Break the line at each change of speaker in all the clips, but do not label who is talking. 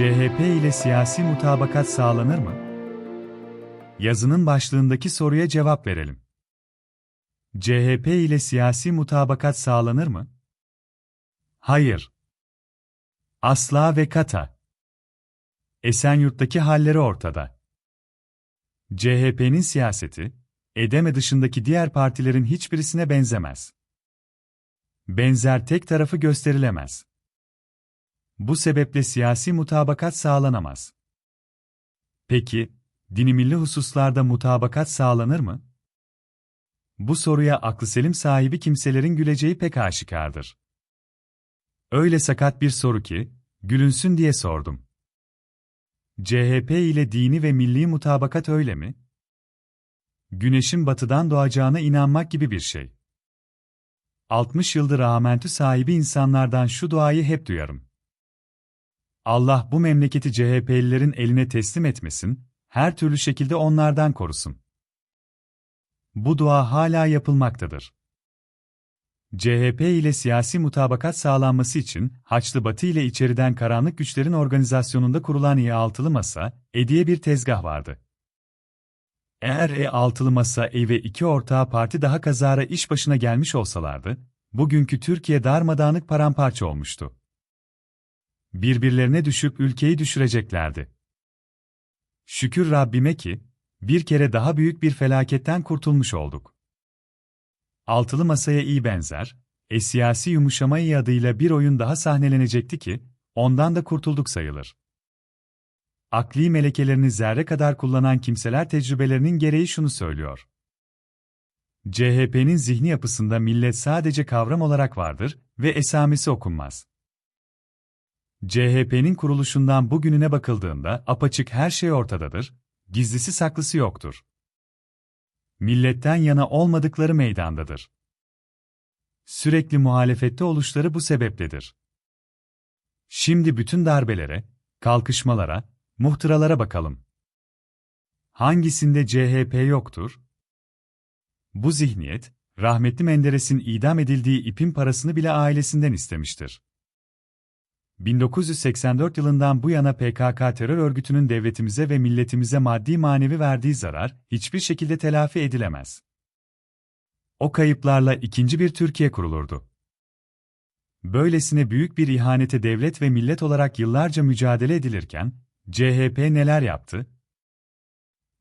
CHP ile siyasi mutabakat sağlanır mı? Yazının başlığındaki soruya cevap verelim. CHP ile siyasi mutabakat sağlanır mı? Hayır. Asla ve kata. Esenyurt'taki halleri ortada. CHP'nin siyaseti, Edeme dışındaki diğer partilerin hiçbirisine benzemez. Benzer tek tarafı gösterilemez. Bu sebeple siyasi mutabakat sağlanamaz. Peki, dini milli hususlarda mutabakat sağlanır mı? Bu soruya aklı selim sahibi kimselerin güleceği pek aşikardır. Öyle sakat bir soru ki, gülünsün diye sordum. CHP ile dini ve milli mutabakat öyle mi? Güneşin batıdan doğacağına inanmak gibi bir şey. 60 yıldır rahmetü sahibi insanlardan şu duayı hep duyarım. Allah bu memleketi CHP'lilerin eline teslim etmesin, her türlü şekilde onlardan korusun. Bu dua hala yapılmaktadır. CHP ile siyasi mutabakat sağlanması için Haçlı Batı ile içeriden karanlık güçlerin organizasyonunda kurulan E6'lı masa, E bir tezgah vardı. Eğer E6'lı masa E ve iki ortağı parti daha kazara iş başına gelmiş olsalardı, bugünkü Türkiye darmadağınık paramparça olmuştu. Birbirlerine düşüp ülkeyi düşüreceklerdi. Şükür Rabbime ki, bir kere daha büyük bir felaketten kurtulmuş olduk. Altılı masaya iyi benzer, e siyasi yumuşama iyi adıyla bir oyun daha sahnelenecekti ki, ondan da kurtulduk sayılır. Akli melekelerini zerre kadar kullanan kimseler tecrübelerinin gereği şunu söylüyor. CHP'nin zihni yapısında millet sadece kavram olarak vardır ve esamesi okunmaz. CHP'nin kuruluşundan bugününe bakıldığında apaçık her şey ortadadır, gizlisi saklısı yoktur. Milletten yana olmadıkları meydandadır. Sürekli muhalefette oluşları bu sebepledir. Şimdi bütün darbelere, kalkışmalara, muhtıralara bakalım. Hangisinde CHP yoktur? Bu zihniyet, rahmetli Menderes'in idam edildiği ipin parasını bile ailesinden istemiştir. 1984 yılından bu yana PKK terör örgütünün devletimize ve milletimize maddi manevi verdiği zarar hiçbir şekilde telafi edilemez. O kayıplarla ikinci bir Türkiye kurulurdu. Böylesine büyük bir ihanete devlet ve millet olarak yıllarca mücadele edilirken, CHP neler yaptı?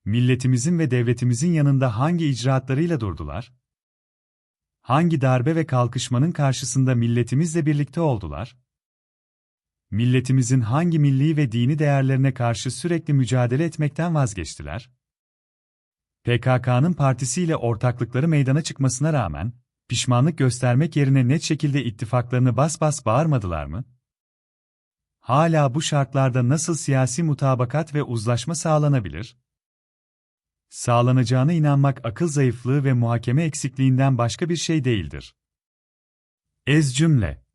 Milletimizin ve devletimizin yanında hangi icraatlarıyla durdular? Hangi darbe ve kalkışmanın karşısında milletimizle birlikte oldular? Milletimizin hangi milli ve dini değerlerine karşı sürekli mücadele etmekten vazgeçtiler? PKK'nın partisiyle ortaklıkları meydana çıkmasına rağmen, pişmanlık göstermek yerine net şekilde ittifaklarını bas bas bağırmadılar mı? Hala bu şartlarda nasıl siyasi mutabakat ve uzlaşma sağlanabilir? Sağlanacağına inanmak akıl zayıflığı ve muhakeme eksikliğinden başka bir şey değildir. Ez cümle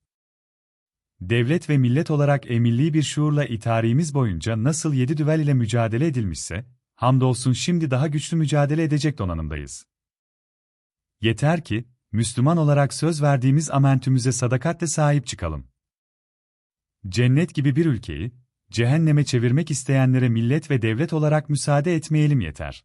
Devlet ve millet olarak emilli bir şuurla itarihimiz boyunca nasıl yedi düvel ile mücadele edilmişse, hamdolsun şimdi daha güçlü mücadele edecek donanımdayız. Yeter ki, Müslüman olarak söz verdiğimiz amentümüze sadakatle sahip çıkalım. Cennet gibi bir ülkeyi, cehenneme çevirmek isteyenlere millet ve devlet olarak müsaade etmeyelim yeter.